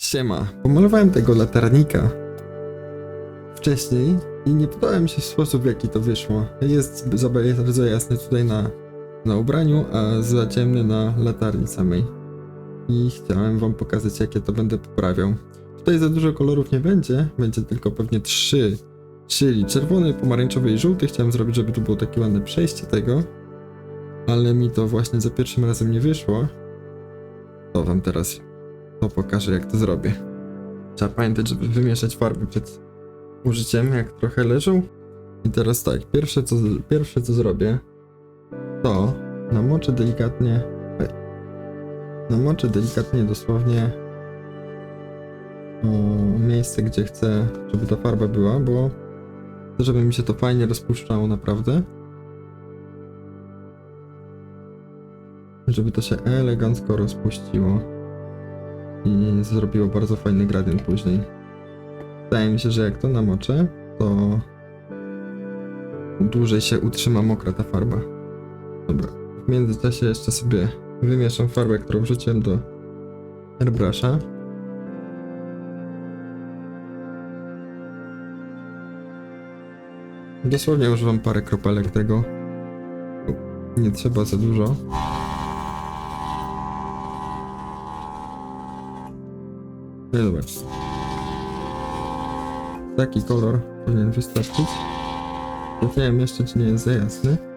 Siema, pomalowałem tego latarnika wcześniej i nie podoba mi się sposób w jaki to wyszło. Jest za bardzo jasny tutaj na, na ubraniu, a za ciemny na latarni samej. I chciałem wam pokazać jakie to będę poprawiał. Tutaj za dużo kolorów nie będzie, będzie tylko pewnie trzy, czyli czerwony, pomarańczowy i żółty. Chciałem zrobić, żeby tu było takie ładne przejście tego, ale mi to właśnie za pierwszym razem nie wyszło. To wam teraz to pokażę jak to zrobię. Trzeba pamiętać, żeby wymieszać farby przed użyciem, jak trochę leżą. I teraz tak, pierwsze co, pierwsze co zrobię, to namoczę delikatnie, namoczę delikatnie dosłownie miejsce, gdzie chcę, żeby ta farba była, bo chcę, żeby mi się to fajnie rozpuszczało naprawdę. Żeby to się elegancko rozpuściło i zrobiło bardzo fajny gradient później. Wydaje mi się, że jak to namoczę, to dłużej się utrzyma mokra ta farba. Dobra, w międzyczasie jeszcze sobie wymieszam farbę, którą wrzuciłem do airbrusha. Dosłownie używam parę kropelek tego. Nie trzeba za dużo. No. Taki kolor powinien wystarczyć. Nie wiem jeszcze, czy nie jest za jasny.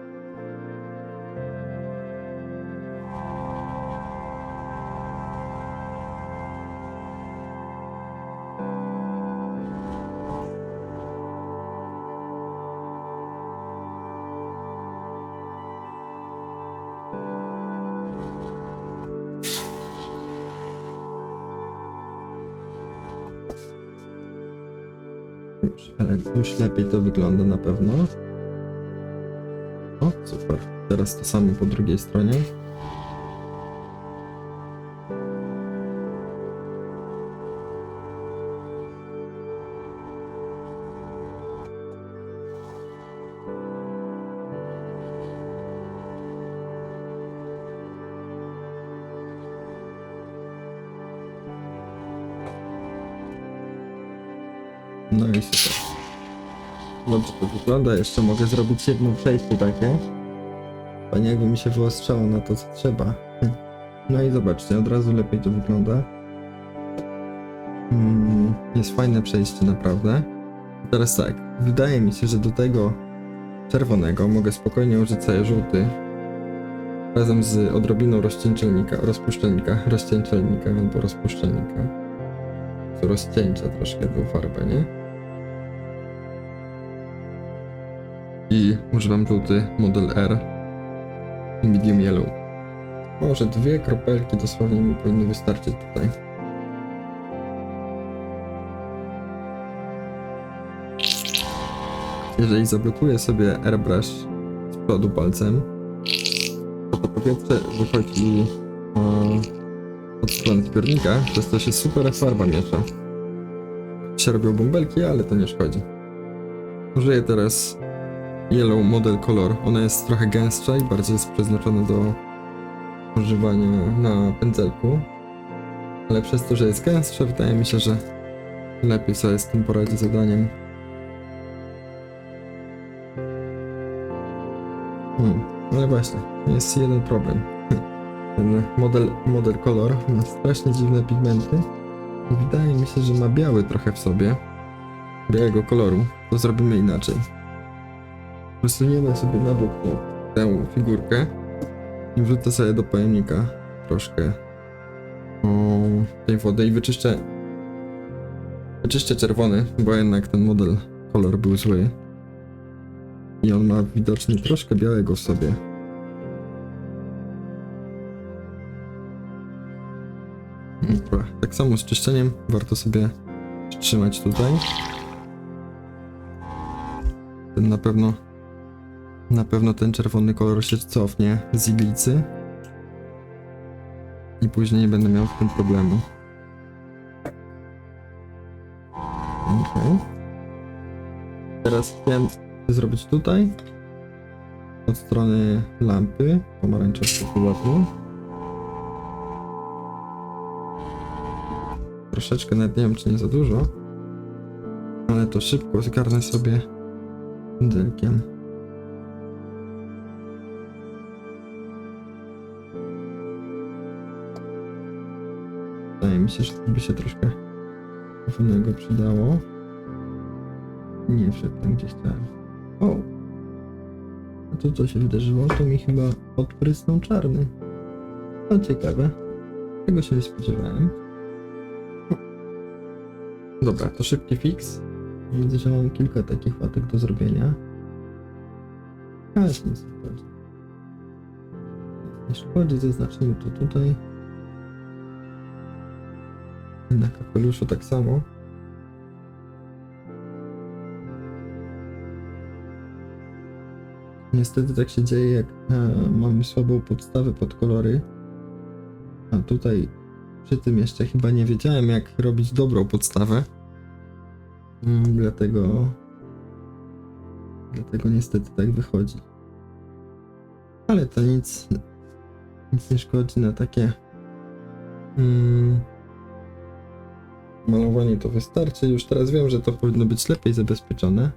Ale już lepiej to wygląda na pewno. O, super. Teraz to samo po drugiej stronie. No i super. Dobrze to wygląda. Jeszcze mogę zrobić jedno przejście takie. Panie jakby mi się wyostrzało na to, co trzeba. No i zobaczcie, od razu lepiej to wygląda. Mm, jest fajne przejście, naprawdę. Teraz tak, wydaje mi się, że do tego czerwonego mogę spokojnie użyć sobie żółty. Razem z odrobiną rozcieńczelnika, rozpuszczalnika, rozcieńczelnika albo rozpuszczalnika. Co rozcieńcza troszkę tą farbę, nie? I używam żółty model R medium yellow. Może dwie kropelki dosłownie mi powinny wystarczyć tutaj. Jeżeli zablokuję sobie airbrush z przodu palcem, to to powietrze wychodzi e, od strony zbiornika, przez to się super farba miesza. Się robią bąbelki, ale to nie szkodzi. Użyję teraz Yellow Model Color. Ona jest trochę gęstsza i bardziej jest przeznaczona do używania na pędzelku. Ale przez to, że jest gęstsza, wydaje mi się, że lepiej sobie z tym poradzi zadaniem. Hmm, ale właśnie, jest jeden problem. Ten model, model Color ma strasznie dziwne pigmenty. Wydaje mi się, że ma biały trochę w sobie. Białego koloru. To zrobimy inaczej. Wysuniemy sobie na bok tę figurkę i wrzucę sobie do pojemnika troszkę o, tej wody i wyczyszczę wyczyszczę czerwony, bo jednak ten model kolor był zły i on ma widocznie troszkę białego w sobie. Dobra, tak samo z czyszczeniem warto sobie trzymać tutaj. Ten na pewno na pewno ten czerwony kolor się cofnie z iglicy. I później nie będę miał w tym problemu. Okej. Teraz chciałem zrobić tutaj. Od strony lampy pomarańczowego pilotu. troszeczkę, nawet nie wiem czy nie za dużo. Ale to szybko zgarnę sobie pędzelkiem. Mi że to by się troszkę czerwonego przydało. Nie wszedł tam gdzieś chciałem. O! A to co się wydarzyło? To mi chyba odprysnął czarny. No ciekawe. Tego się nie spodziewałem. Dobra, to szybki fix. Widzę, że mam kilka takich łatek do zrobienia. Ale nic nie szkodzi. Nie szkodzi, zaznaczymy to tutaj. Na kapeluszu tak samo. Niestety tak się dzieje, jak e, mamy słabą podstawę pod kolory. A tutaj przy tym jeszcze chyba nie wiedziałem, jak robić dobrą podstawę. Mm, dlatego. Dlatego niestety tak wychodzi. Ale to nic. Nic nie szkodzi na takie. Mm, malowanie to wystarczy. Już teraz wiem, że to powinno być lepiej zabezpieczone.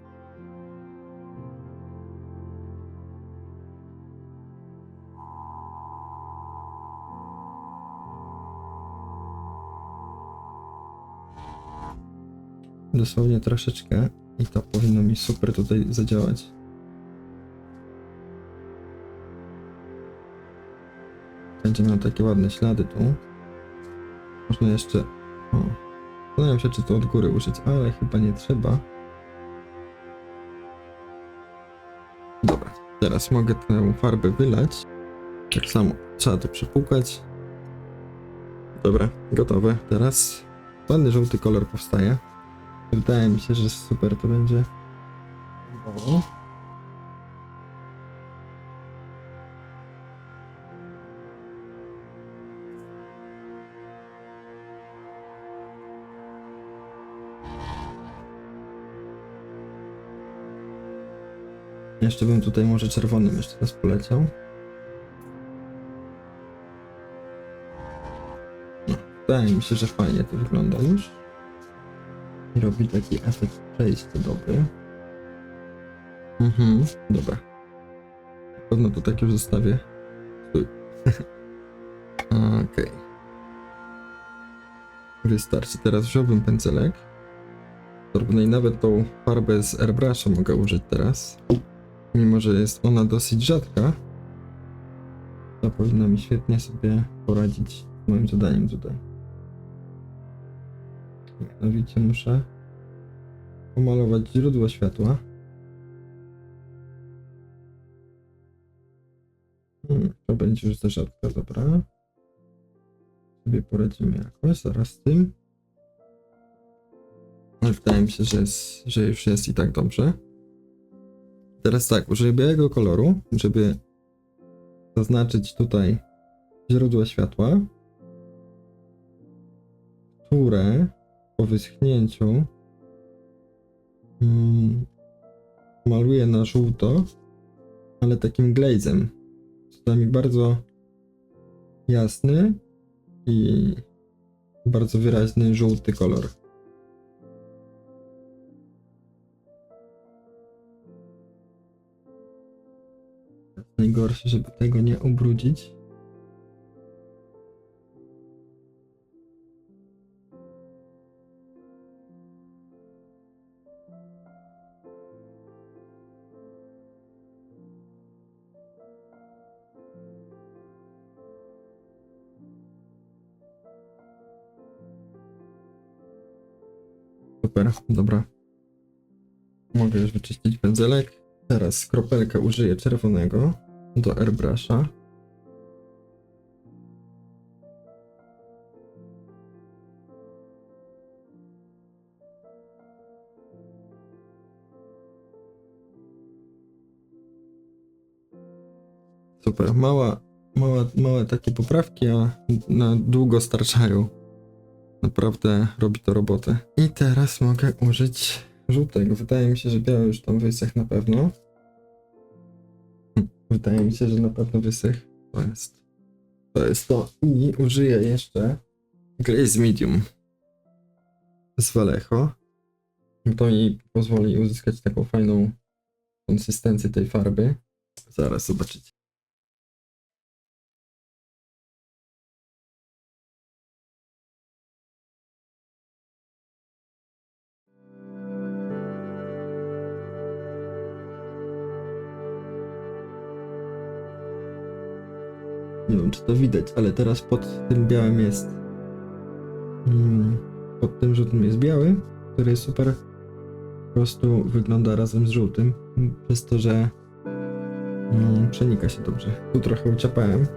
Dosłownie troszeczkę i to powinno mi super tutaj zadziałać. Będzie miał takie ładne ślady tu. Można jeszcze... O, zastanawiam się, czy to od góry użyć, ale chyba nie trzeba. Dobra, teraz mogę tę farbę wylać. Tak samo trzeba to przepłukać. Dobra, gotowe. Teraz ładny żółty kolor powstaje. Wydaje mi się, że super to będzie. O. Jeszcze bym tutaj może czerwonym jeszcze raz poleciał. No, wydaje mi się, że fajnie to wygląda już. I robi taki efekt przejścia dobry. Mhm, dobra. Na pewno to tak już zostawię. Stój. Okej. Wystarczy. Teraz wziąłbym pędzelek. No i nawet tą farbę z airbrusha mogę użyć teraz. Mimo, że jest ona dosyć rzadka, to powinna mi świetnie sobie poradzić z moim zadaniem tutaj. Mianowicie muszę pomalować źródło światła. Hmm, to będzie już za rzadko, dobra. Sobie poradzimy jakoś, zaraz z tym. Ale wydaje mi się, że, jest, że już jest i tak dobrze. Teraz tak, użyję białego koloru, żeby zaznaczyć tutaj źródło światła, które po wyschnięciu mm, maluję na żółto, ale takim glazem. To da mi bardzo jasny i bardzo wyraźny żółty kolor. Najgorsze, żeby tego nie ubrudzić. Super, dobra. Mogę już wyczyścić pędzelek. Teraz kropelkę użyję czerwonego do airbrusha. Super, mała, mała, małe takie poprawki, a na długo starczają. Naprawdę robi to robotę. I teraz mogę użyć żółtego. Wydaje mi się, że biały już tam wysech na pewno. Wydaje mi się, że na pewno wysech. To jest. To jest to. I użyję jeszcze Glaze Medium. z Vallejo. To mi pozwoli uzyskać taką fajną konsystencję tej farby. Zaraz zobaczycie. Nie wiem, czy to widać, ale teraz pod tym białym jest. Mm, pod tym żółtym jest biały, który jest super. Po prostu wygląda razem z żółtym. Przez to, że mm, przenika się dobrze. Tu trochę uciapałem.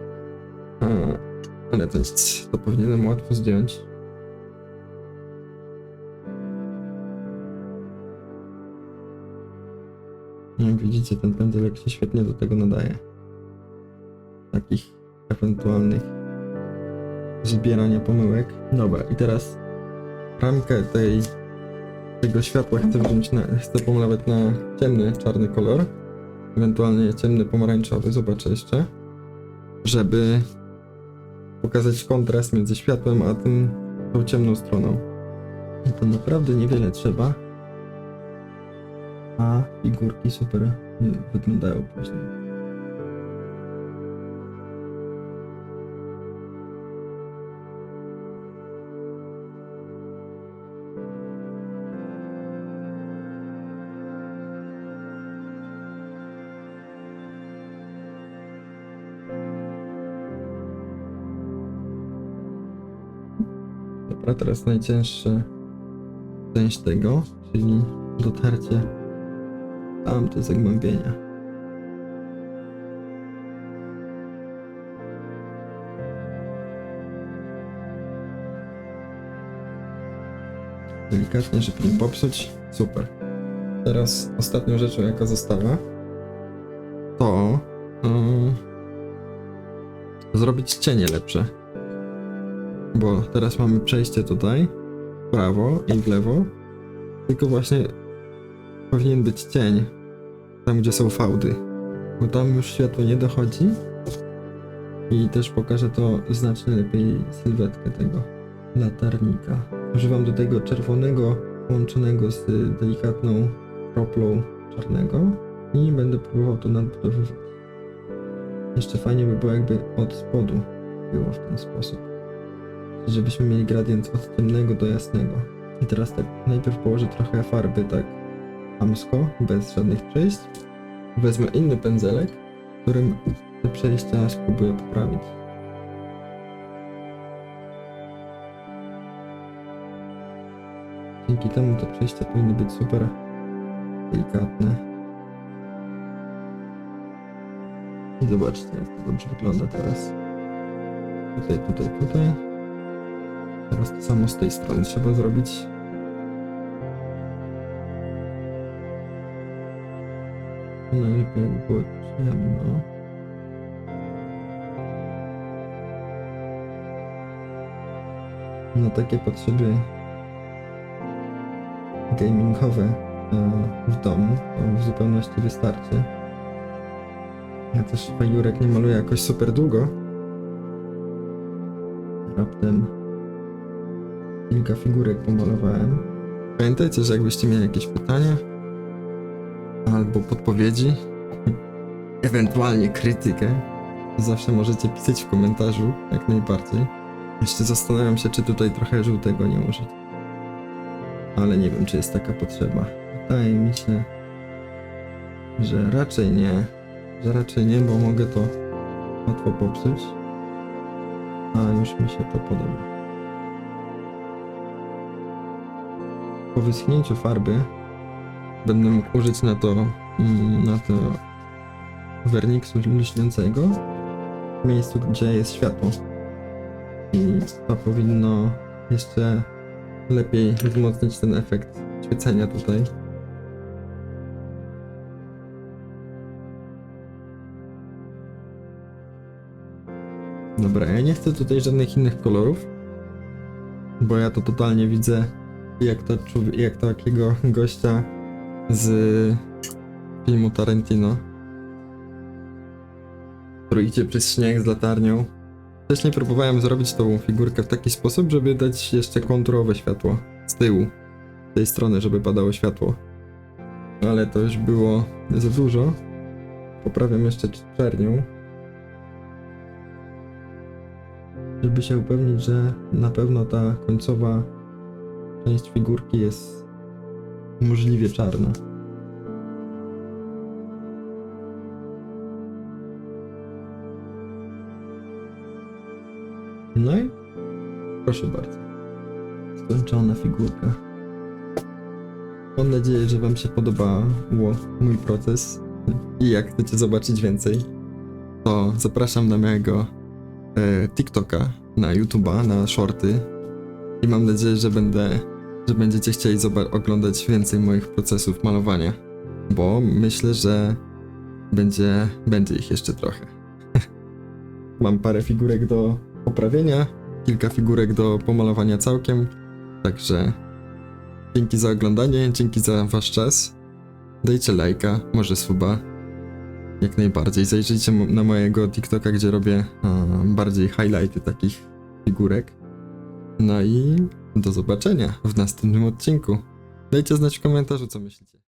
Ale to nic. To powinienem łatwo zdjąć. Jak widzicie, ten pędzelek się świetnie do tego nadaje. Takich ewentualnych zbierania pomyłek. Dobra, i teraz ramkę tej, tego światła chcę wziąć na, chcę pomalować na ciemny, czarny kolor, ewentualnie ciemny pomarańczowy, zobaczę jeszcze, żeby pokazać kontrast między światłem a tym, tą ciemną stroną. I to naprawdę niewiele trzeba, a figurki super wyglądają później. Dobra, teraz najcięższa część tego, czyli dotarcie tam te zagłębienia. Delikatnie, żeby nie popsuć. Super. Teraz ostatnią rzeczą, jaka została, to yy, zrobić cienie lepsze. Bo teraz mamy przejście tutaj, w prawo i w lewo. Tylko właśnie powinien być cień tam, gdzie są fałdy. Bo tam już światło nie dochodzi. I też pokażę to znacznie lepiej sylwetkę tego latarnika. Używam do tego czerwonego połączonego z delikatną kroplą czarnego i będę próbował to nadbudowywać. Jeszcze fajnie by było jakby od spodu było w ten sposób żebyśmy mieli gradient od ciemnego do jasnego. I teraz tak, najpierw położę trochę farby tak hamsko, bez żadnych przejść. Wezmę inny pędzelek, którym te przejścia spróbuję poprawić. Dzięki temu te przejścia powinny być super delikatne. I zobaczcie, jak to dobrze wygląda teraz. Tutaj, tutaj, tutaj. Teraz to samo z tej strony trzeba zrobić. Jakby było ciemno. Na takie potrzeby gamingowe e, w domu w zupełności wystarczy. Ja też figurek nie maluję jakoś super długo. Raptem kilka figurek pomalowałem. Pamiętajcie, że jakbyście mieli jakieś pytania albo podpowiedzi, ewentualnie krytykę, zawsze możecie pisać w komentarzu, jak najbardziej. Jeszcze zastanawiam się, czy tutaj trochę żółtego nie użyć. Ale nie wiem, czy jest taka potrzeba. Wydaje mi się, że raczej nie. Że raczej nie, bo mogę to łatwo popsuć. A już mi się to podoba. Po wyschnięciu farby będę mógł użyć na to, mm, na to werniksu lśniącego w miejscu, gdzie jest światło. I to powinno jeszcze lepiej wzmocnić ten efekt świecenia tutaj. Dobra, ja nie chcę tutaj żadnych innych kolorów, bo ja to totalnie widzę jak to jak takiego gościa z filmu Tarantino, który idzie przez śnieg z latarnią. Wcześniej próbowałem zrobić tą figurkę w taki sposób, żeby dać jeszcze konturowe światło z tyłu, z tej strony, żeby padało światło. Ale to już było za dużo. Poprawiam jeszcze czernią. Żeby się upewnić, że na pewno ta końcowa część figurki jest możliwie czarna. No i proszę bardzo. Skończona figurka. Mam nadzieję, że Wam się podobało mój proces i jak chcecie zobaczyć więcej, to zapraszam na mojego e, TikToka, na YouTube'a, na shorty i mam nadzieję, że będę, że będziecie chcieli oglądać więcej moich procesów malowania, bo myślę, że będzie, będzie ich jeszcze trochę. Mam parę figurek do poprawienia, kilka figurek do pomalowania całkiem, także dzięki za oglądanie, dzięki za wasz czas. Dajcie lajka, może suba. Jak najbardziej. Zajrzyjcie na mojego TikToka, gdzie robię e, bardziej highlighty takich figurek. No i do zobaczenia w następnym odcinku. Dajcie znać w komentarzu, co myślicie.